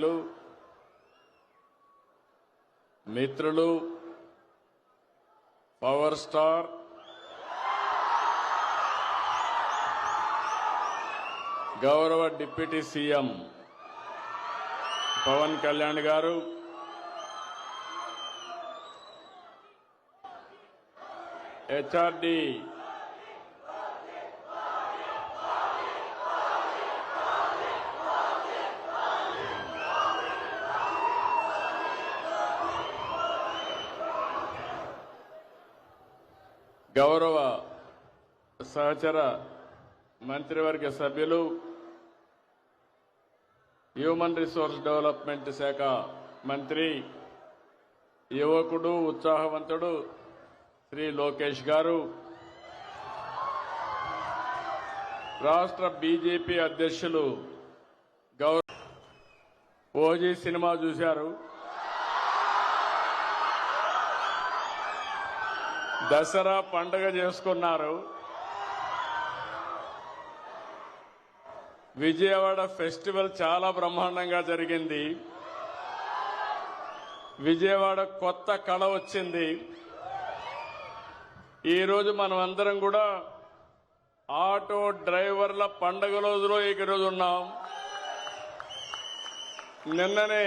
గౌరవనీయులు మిత్రులు power star గౌరవ deputy CM Pawan Kalyan garu HRD గౌరవ సహచర మంత్రివర్గ సభ్యులు హ్యూమన్ రిసోర్స్ డెవలప్మెంట్ శాఖ మంత్రి యువకుడు ఉత్సాహవంతుడు శ్రీ లోకేష్ గారు రాష్ట్ర బీజేపీ అధ్యక్షులు గౌరవ ఓజీ సినిమా చూశారు. దసరా పండగ చేసుకున్నారు. విజయవాడ ఫెస్టివల్ చాలా బ్రహ్మాండంగా జరిగింది. విజయవాడ కొత్త కళ వచ్చింది. ఈరోజు మనం అందరం కూడా ఆటో డ్రైవర్ల పండగ రోజులో ఈరోజు ఉన్నాం. నిన్ననే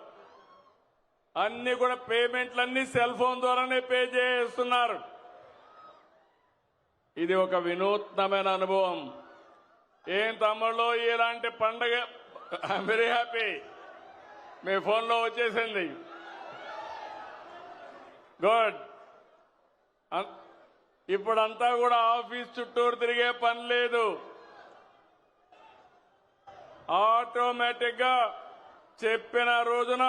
అన్ని కూడా పేమెంట్లన్నీ సెల్ ఫోన్ ద్వారానే పే చేస్తున్నారు. ఇది ఒక వినూత్నమైన అనుభవం. ఏం తమ్ముళ్ళు ఇలాంటి పండగ ఐఎమ్ వెరీ హ్యాపీ మీ ఫోన్లో వచ్చేసింది. గుడ్ ఇప్పుడంతా కూడా ఆఫీస్ చుట్టూరు తిరిగే పని లేదు. ఆటోమేటిక్గా చెప్పిన రోజున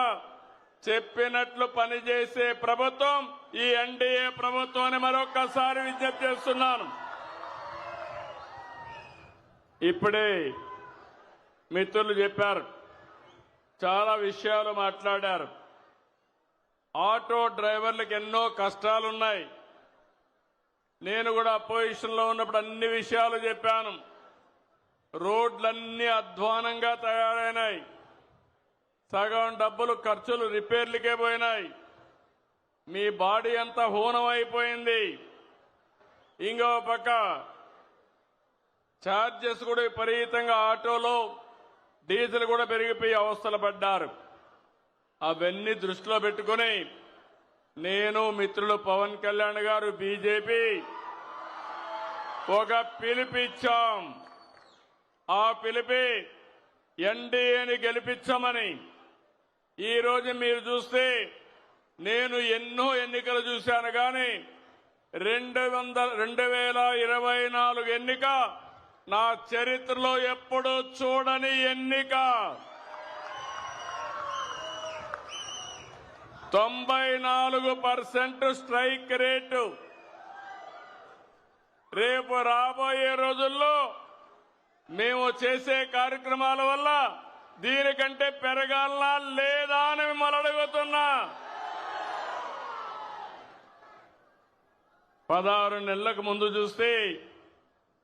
చెప్పినట్లు పనిచేసే ప్రభుత్వం ఈ ఎన్డీఏ ప్రభుత్వాన్ని మరొకసారి విజ్ఞప్తి చేస్తున్నాను. ఇప్పుడే మిత్రులు చెప్పారు. చాలా విషయాలు మాట్లాడారు. ఆటో డ్రైవర్లకు ఎన్నో కష్టాలున్నాయి. నేను కూడా అపోజిషన్లో ఉన్నప్పుడు అన్ని విషయాలు చెప్పాను. రోడ్లన్నీ అధ్వానంగా తయారైనాయి. సగం డబ్బులు ఖర్చులు రిపేర్లకే పోయినాయి. మీ బాడీ అంతా హూనమైపోయింది. అయిపోయింది ఇంకో పక్క ఛార్జెస్ కూడా విపరీతంగా ఆటోలో డీజిల్ కూడా పెరిగిపోయి అవస్థలు పడ్డారు. అవన్నీ దృష్టిలో పెట్టుకుని నేను మిత్రులు పవన్ కళ్యాణ్ గారు బీజేపీ ఒక పిలిపిచ్చాం. ఆ పిలిపి ఎన్డీఏని గెలిపించమని ఈ రోజు మీరు చూస్తే నేను ఎన్నో ఎన్నికలు చూశాను కానీ రెండు వందల రెండు వేల ఇరవై నాలుగు ఎన్నిక నా చరిత్రలో ఎప్పుడూ చూడని ఎన్నిక. తొంభై నాలుగు పర్సెంట్ స్ట్రైక్ రేటు. రేపు రాబోయే రోజుల్లో మేము చేసే కార్యక్రమాల వల్ల దీనికంటే పెరగాలనా లేదా అని మిమ్మల్ని అడుగుతున్నా. పదహారు నెలలకు ముందు చూస్తే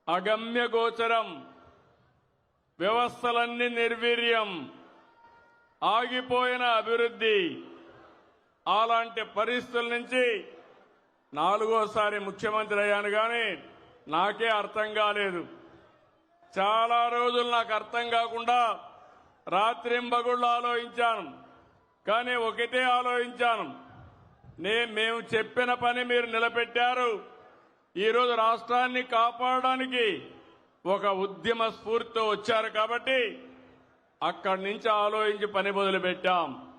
అగమ్య గోచరం వ్యవస్థలన్నీ నిర్వీర్యం ఆగిపోయిన అభివృద్ధి. అలాంటి పరిస్థితుల నుంచి నాలుగోసారి ముఖ్యమంత్రి అయ్యాను కానీ నాకే అర్థం కాలేదు. చాలా రోజులు నాకు అర్థం కాకుండా రాత్రింబగుళ్ళు ఆలోచించాను. కానీ ఒకటే ఆలోచించాను. నే మేము చెప్పిన పని మీరు నిలబెట్టారు. ఈరోజు రాష్ట్రాన్ని కాపాడడానికి ఒక ఉద్యమ స్ఫూర్తితో వచ్చారు కాబట్టి అక్కడి నుంచి ఆలోచించి పని మొదలుపెట్టాం.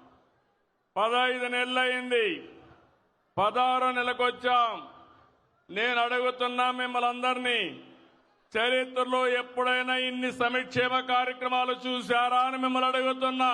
పదహైదు నెలలైంది పదహారు నెలకొచ్చాం. నేను అడుగుతున్నా మిమ్మల్ని అందరినీ చరిత్రలో ఎప్పుడైనా ఇన్ని సంక్షేమ కార్యక్రమాలు చూశారా అని మిమ్మల్ని అడుగుతున్నా.